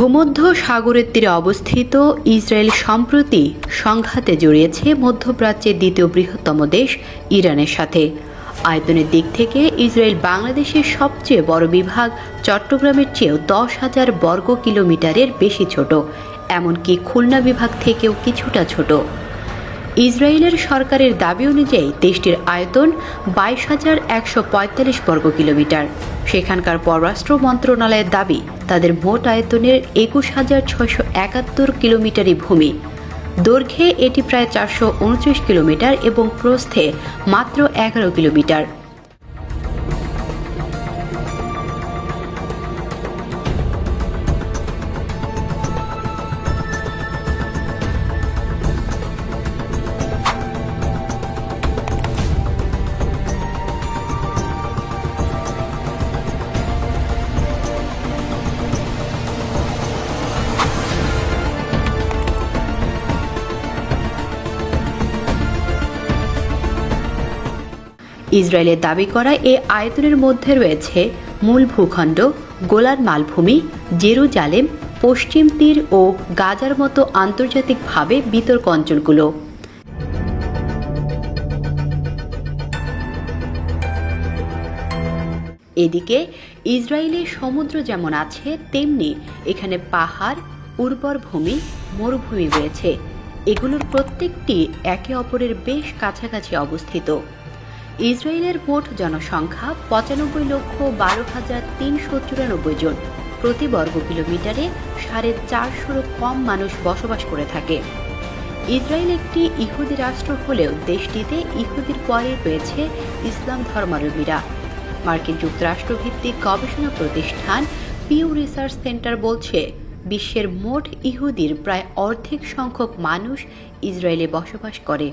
ভূমধ্য সাগরের তীরে অবস্থিত ইসরায়েল সম্প্রতি সংঘাতে জড়িয়েছে মধ্যপ্রাচ্যের দ্বিতীয় বৃহত্তম দেশ ইরানের সাথে। আয়তনের দিক থেকে ইসরায়েল বাংলাদেশের সবচেয়ে বড় বিভাগ, চট্টগ্রামের চেয়েও দশ হাজার বর্গ কিলোমিটারের বেশি ছোট। এমনকি খুলনা বিভাগ থেকেও কিছুটা ছোট। ইসরায়েলের সরকারের দাবি অনুযায়ী দেশটির আয়তন বাইশ হাজার একশো পঁয়তাল্লিশ বর্গ কিলোমিটার। সেখানকার পররাষ্ট্র মন্ত্রণালয়ের দাবি, তাদের মোট আয়তনের একুশ হাজার ছয়শো একাত্তর কিলোমিটারই ভূমি। দৈর্ঘ্যে এটি প্রায় চারশো উনত্রিশ কিলোমিটার এবং প্রস্থে মাত্র এগারো কিলোমিটার। ইসরায়েলের দাবি করা এই আয়তনের মধ্যে রয়েছে মূল ভূখণ্ড গোলার মালভূমি, জেরুজালেম, পশ্চিম তীর ও গাজার মতো আন্তর্জাতিকভাবে বিতর্ক অঞ্চলগুলো। এদিকে ইসরায়েলের সমুদ্র যেমন আছে, তেমনি এখানে পাহাড়, উর্বর ভূমি, মরুভূমি রয়েছে। এগুলোর প্রত্যেকটি একে অপরের বেশ কাছাকাছি অবস্থিত। ইসরায়েলের মোট জনসংখ্যা পঁচানব্বই লক্ষ বারো হাজার তিনশো চুরানব্বই জন। প্রতি বর্গ কিলোমিটারে সাড়ে চারশোরও কম মানুষ বসবাস করে থাকে। ইসরায়েল একটি ইহুদি রাষ্ট্র হলেও দেশটিতে ইহুদির পরে রয়েছে ইসলাম ধর্মাবলম্বীরা। মার্কিন যুক্তরাষ্ট্র ভিত্তিক গবেষণা প্রতিষ্ঠান পিউ রিসার্চ সেন্টার বলছে, বিশ্বের মোট ইহুদির প্রায় অর্ধেক সংখ্যক মানুষ ইসরায়েলে বসবাস করে।